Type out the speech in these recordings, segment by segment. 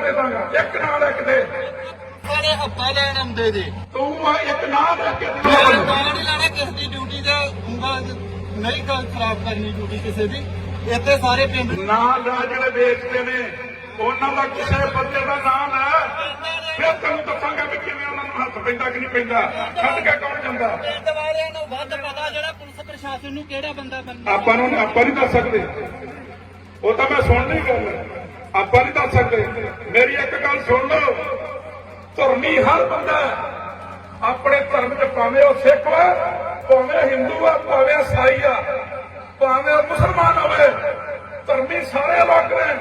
ਦੇ ਦਾਂਗਾ ਇੱਕ ਦੇ। ਹੱਥਾ ਲੈਣ ਆਉਂਦੇ ਜੇ। ਤੂੰ ਆ ਇੱਕ ਨਾਲ ਲੈ ਕੇ ਦੇ। ਮੇਰੇ ਤਾਂ ਨਹੀਂ ਲੈਣਾ ਕਿਸ ਦੀ ਡਿਊਟੀ ਤੇ ਉਂਗਲ ਨਹੀਂ ਗੱਲ ਖਰਾਬ ਕਰਨੀ ਡਿਊਟੀ ਕਿਸੇ ਦੀ। ਇੱਥੇ ਸਾਰੇ ਪਿੰਡ ਨਾਲ ਲੈ ਜਿਹੜੇ ਵੇਚਦੇ ਨੇ ਉਹਨਾਂ ਦਾ ਕਿਸੇ ਬੰਦੇ ਦਾ ਨਾਮ ਹੈ। ਫਿਰ ਤੈਨੂੰ ਦੱਸਾਂਗਾ ਵੀ ਕਿਵੇਂ ਉਹਨਾਂ ਨੂੰ ਹੱਥ ਪੈਂਦਾ ਕਿ ਨਹੀਂ ਪੈਂਦਾ। ਛੱਡ ਕੇ ਕੌਣ ਜਾਂਦਾ? ਪਿੰਡ ਵਾਲਿਆਂ ਨੂੰ ਵੱਧ ਪਤਾ ਜਿਹੜਾ ਪੁਲਿਸ ਪ੍ਰਸ਼ਾਸਨ ਨੂੰ ਕਿਹੜਾ ਬੰਦਾ ਬੰਦਾ। ਆਪਾਂ ਨੂੰ ਆਪਾਂ ਨਹੀਂ ਦੱਸ ਸਕਦੇ। ਉਹ ਤਾਂ ਮੈਂ ਸੁਣ ਨਹੀਂ ਗੱਲ ਆਪਾਂ ਨਹੀਂ ਦੱਸ ਸਕਦੇ। ਮੇਰੀ ਇੱਕ ਗੱਲ ਸੁਣ ਲਓ। ਧਰਮੀ ਹਰ ਬੰਦਾ ਹੈ। ਆਪਣੇ ਧਰਮ 'ਚ ਭਾਵੇਂ ਉਹ ਸਿੱਖ ਵਾ ਭਾਵੇਂ ਹਿੰਦੂ ਆ, ਭਾਵੇਂ ਈਸਾਈ ਆ, ਭਾਵੇਂ ਉਹ ਮੁਸਲਮਾਨ ਹੋਵੇ, ਧਰਮੀ ਸਾਰੇ ਲੋਕ ਨੇ,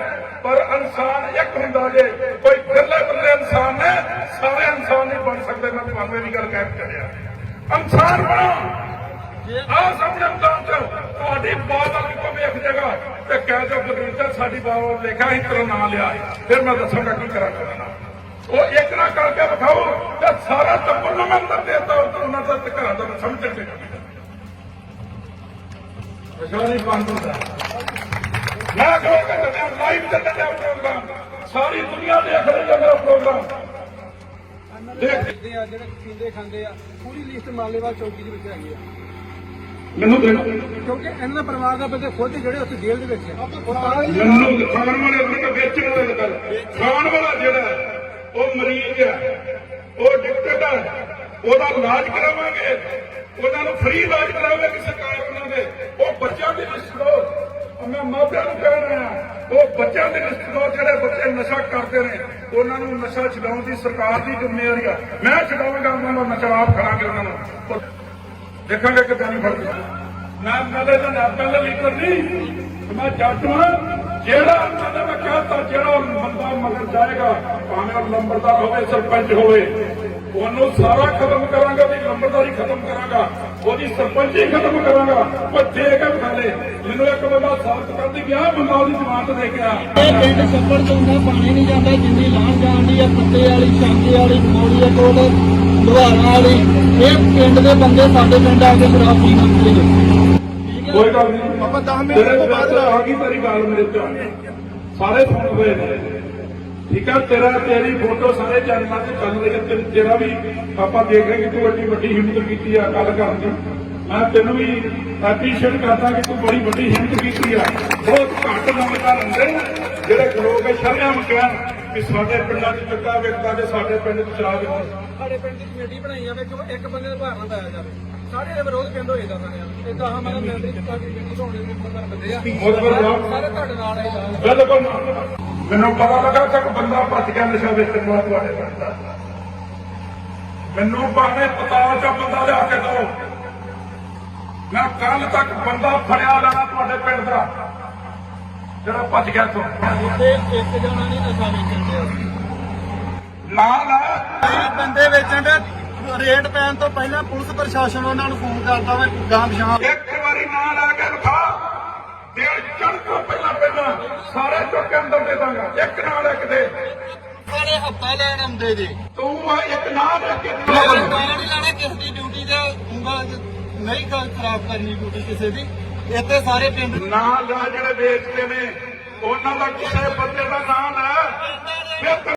ਪਰ ਇਨਸਾਨ ਇੱਕ ਹੁੰਦਾ ਜੇ, ਕੋਈ ਬਿਰਲੇ ਬਿਰਲੇ ਇਨਸਾਨ ਨੇ, ਸਾਰੇ ਇਨਸਾਨ ਨਹੀਂ ਬਣ ਸਕਦੇ। ਮੈਂ ਤੁਹਾਨੂੰ ਇਹ ਵੀ ਗੱਲ ਕਹਿ ਕੇ ਚੱਲਿਆ। ਇਨਸਾਨ ਬਣੋ। ਆਹ ਸਮਝਣ ਤਾਂ ਚ ਤੁਹਾਡੀ ਬਾਤ ਵਾਲੀ ਕੋ ਵੇਖ ਜਗਾ ਤੇ ਕਹਿ ਦੋ ਬਗੀਚਾ ਸਾਡੀ ਬਾਤ ਲਿਖਿਆ ਹੀ ਤੇਰਾ ਨਾਂ ਲਿਆ। ਫਿਰ ਮੈਂ ਦੱਸਾਂਗਾ ਕੀ ਕਰਾਂ ਕਰਨਾ ਉਹ ਇੱਕ ਨਾ ਕਰਕੇ ਵਿਖਾਓ ਤੇ ਸਾਰਾ ਟੱਬਰ ਨੂੰ ਮੈਂ ਅੰਦਰ ਦੇਤਾ ਉਹਨਾਂ ਦਾ ਤੇ ਘਰਾਂ ਦਾ ਸਮਝਣ ਤੇ ਵਿਸ਼ਵਾਨੀ ਬੰਦ ਹੁੰਦਾ ਮੈਂ ਕਹੂੰਗਾ ਕਿ ਲਾਈਵ ਚੱਲਦਾ ਪ੍ਰੋਗਰਾਮ ਸਾਰੀ ਦੁਨੀਆ ਦੇਖ ਰਹੀ ਹੈ ਮੇਰਾ ਪ੍ਰੋਗਰਾਮ ਦੇਖ। ਕਰਦੇ ਆ, ਜਿਹੜੇ ਪੀਂਦੇ ਖਾਂਦੇ ਆ, ਪੂਰੀ ਲਿਸਟ ਮਾਲੇਵਾਲ ਚੌਕੀ ਦੇ ਵਿੱਚ ਹੈਗੀ ਆ। ਮੈਨੂੰ ਦੇਣਾ ਕਿਉਂਕਿ ਇਹਨਾਂ ਪਰਿਵਾਰ ਦਾ ਬੰਦੇ ਖੁਦ ਜਿਹੜੇ ਉੱਥੇ ਜੇਲ੍ਹ ਦੇ ਵਿੱਚ ਮੈਨੂੰ ਖਾਣ ਵਾਲੇ ਨੂੰ ਤਾਂ ਵੇਚਣ ਵਾਲੇ ਗੱਲ ਖਾਣ ਵਾਲਾ ਜਿਹੜਾ ਉਹ ਮਰੀਜ਼ ਹੈ। ਉਹ ਡਿਕਟੇਟ ਹੈ। ਉਹਦਾ ਇਲਾਜ ਕਰਾਵਾਂਗੇ। ਉਹਨਾਂ ਨੂੰ ਫ੍ਰੀ ਇਲਾਜ ਕਰਾਵੇਗੀ ਸਰਕਾਰ ਉਹਨਾਂ ਦੇ। ਉਹ ਬੱਚਿਆਂ ਦੀ ਉਹ ਮੈਂ ਮਾਪਿਆਂ ਨੂੰ ਕਹਿ ਰਿਹਾ ਉਹ ਬੱਚਿਆਂ ਦੀ ਦੋ ਜਿਹੜੇ ਬੱਚੇ ਨਸ਼ਾ ਕਰਦੇ ਨੇ ਉਹਨਾਂ ਨੂੰ ਨਸ਼ਾ ਛਡਾਉਣ ਦੀ ਸਰਕਾਰ ਦੀ ਜ਼ਿੰਮੇਵਾਰੀ ਆ। ਮੈਂ ਛਡਾਵਾਂਗਾ ਉਹਨਾਂ ਨੂੰ ਨਸ਼ਾ ਆਪ ਕਰਾਂਗੇ ਉਹਨਾਂ ਨੂੰ। ਦੇਖਾਂਗੇ ਕਿਦਾਂ ਨਹੀਂ ਫ਼ਰਕ ਮੈਂ ਨਾਲੇ ਦਾ ਨਾ ਪਹਿਲੇ ਲੀਡਰ ਨਹੀਂ। ਮੈਂ ਜੱਟ ਹਾਂ, ਜਿਹੜਾ ਨਾਲੇ ਮੈਂ ਕਹਤਾ ਜਿਹੜਾ ਬੰਦਾ ਮਗਰ ਜਾਏਗਾ, ਭਾਵੇਂ ਉਹ ਨੰਬਰਦਾਰ ਹੋਵੇ, ਸਰਪੰਚ ਹੋਵੇ, ਉਹਨੂੰ ਸਾਰਾ ਖਤਮ ਕਰਾਂਗਾ, ਉਹਦੀ ਨੰਬਰਦਾਰੀ ਖਤਮ ਕਰਾਂਗਾ, ਉਹਦੀ ਸਰਪੰਚੀ ਖਤਮ ਕਰਾਂਗਾ ਉਹ ਦੇ ਕੇ ਖਾਲੇ ਮੈਨੂੰ ਇੱਕ ਬੰਦਾ ਸਾਬਤ ਕਰ ਗਿਆ ਬੰਦਾ ਉਹਦੀ ਜ਼ਮਾਨਤ ਦੇ ਕੇ ਆ। ਇਹ ਪਿੰਡ ਛੱਪੜ ਤੋਂ ਹੁੰਦਾ, ਪਾਣੀ ਨਹੀਂ ਜਾਂਦਾ, ਜਿੰਨੀ ਲਾਣ ਜਾਂਦੀ ਆ, ਪੱਤੇ ਵਾਲੀ ਸ਼ਾਂਕੇ ਵਾਲੀ, ਮੋੜੀਏ ਕੋਲ, ਲੁਹਾਰਾ ਵਾਲੀ। ਇਹ ਪਿੰਡ ਦੇ ਬੰਦੇ ਸਾਡੇ ਪਿੰਡ ਆ ਕੇ ਸ਼ਰਾਬ ਪੀ ਜਾਂਦੇ ਨੇ। ਕੋਈ ਗੱਲ ਨਹੀਂ। ਆਪਾਂ 10 ਮਿੰਟ ਤੋਂ ਬਾਅਦ ਆ ਗਈ ਤੇਰੀ ਗੱਲ ਮੇਰੇ ਚ। ਸਾਰੇ ਸੁਣ ਗਏ ਨੇ। ਠੀਕ ਆ ਤੇਰਾ ਤੇਰੀ ਫੋਟੋ ਸਾਰੇ ਚੈਨਲਾਂ ਤੇ ਚੱਲ ਰਹੀ ਹੈ ਤੇ ਜਿਹੜਾ ਵੀ ਆਪਾਂ ਦੇਖ ਰਹੇ ਕਿ ਤੂੰ ਵੱਡੀ ਵੱਡੀ ਹਿੰਮਤ ਕੀਤੀ ਆ ਗੱਲ ਕਰਨ ਦੀ। ਮੈਂ ਤੈਨੂੰ ਵੀ ਐਪਰੀਸ਼ੀਏਟ ਕਰਦਾ ਕਿ ਤੂੰ ਬੜੀ ਵੱਡੀ ਹਿੰਮਤ ਕੀਤੀ ਆ। ਬਹੁਤ ਘੱਟ ਨੰਬਰਦਾਰ ਹੁੰਦੇ ਜਿਹੜੇ ਲੋਕ ਸ਼ਰਮ ਕਹਿਣ ਕਿ ਸਾਡੇ ਪਿੰਡਾਂ 'ਚ ਚੁੱਕਾ ਵੇਖਦਾ ਤੇ ਸਾਡੇ ਪਿੰਡ 'ਚ ਸ਼ਰਾਬ ਵੇਚਦਾ ਸਾਡੇ ਪਿੰਡ ਦੀ ਕਮੇਟੀ ਬਣਾਈ ਜਾਵੇ ਕਿ ਇੱਕ ਬੰਦੇ ਦਾ ਭਾਰ ਨਾ ਪਾਇਆ ਜਾਵੇ। ਸਾਰੇ ਦੇ ਵਿਰੋਧ ਪਿੰਡ ਹੋਏ ਦਾ ਸਾਰੇ ਇਦਾਂ ਹਾਂ ਮੈਂ ਮੈਂਬਰੀ ਚੁੱਕਾ ਦੀ ਕਮੇਟੀ ਬਣਾਉਣੇ ਦੇ ਬੰਦਾ ਬੰਦੇ ਆ। ਬਹੁਤ ਬਹੁਤ ਸਾਰੇ ਤੁਹਾਡੇ ਨਾਲ ਆਏ ਜਾਣ ਬਿਲਕੁਲ। ਮੈਨੂੰ ਪਤਾ ਲੱਗਾ ਕਿ ਬੰਦਾ ਭੱਜ ਗਿਆ ਨਸ਼ਾ ਵੇਚਣ ਵਾਲਾ ਤੁਹਾਡੇ ਪਿੰਡ ਦਾ। ਮੈਨੂੰ ਭਾਵੇਂ ਪਤਾ ਚ ਬੰਦਾ ਲਿਆ ਕੇ ਦਿਓ। ਮੈਂ ਕੱਲ ਤੱਕ ਬੰਦਾ ਫੜਿਆ ਲੈਣਾ ਤੁਹਾਡੇ ਪਿੰਡ ਦਾ। ਜਿਹੜਾ ਭੱਜ ਗਿਆ ਤੋਂ ਉੱਥੇ ਇੱਕ ਜਣਾ ਨਹੀਂ ਨਸ਼ਾ ਵੇਚਣ ਦੇ ਨਾਲ ਕਈ ਬੰਦੇ ਵੇਚਣ ਦੇ ਰੇਟ ਪੈਣ ਤੋਂ ਪਹਿਲਾਂ ਪੁਲਿਸ ਪ੍ਰਸ਼ਾਸਨ ਉਹਨਾਂ ਨੂੰ ਫੋਨ ਕਰਦਾ ਵਾ ਗਾਂ ਪਛਾਣ। ਇੱਕ ਵਾਰੀ ਨਾਲ ਆ ਕੇ ਵਿਖਾ। ਦਿਲ ਚੜ ਤੋਂ ਪਹਿਲਾਂ ਪਹਿਲਾਂ ਸਾਰੇ ਚੁੱਕ ਕੇ ਅੰਦਰ ਦੇ ਦਾਂਗਾ। ਇੱਕ ਨਾਲ ਇੱਕ ਦੇ। ਸਾਰੇ ਹੱਥਾ ਲੈਣ ਆਉਂਦੇ ਜੇ। ਤੂੰ ਇੱਕ ਦੇ ਮੇਰੇ ਤਾਂ ਨਹੀਂ ਲੈਣਾ ਕਿਸ ਦੀ ਡਿਊਟੀ ਤੇ ਉਂਗਲ ਨਹੀਂ ਗੱਲ ਖਰਾਬ ਕਰਨੀ ਡਿਊਟੀ ਕਿਸੇ ਦੀ। ਇੱਥੇ ਸਾਰੇ ਪਿੰਡ ਨਾਂ ਨਾਲ ਜਿਹੜੇ ਵੇਚਦੇ ਨੇ, ਉਹਨਾਂ ਦਾ ਕਿਸੇ ਬੰਦੇ ਦਾ ਨਾਂ ਲੈ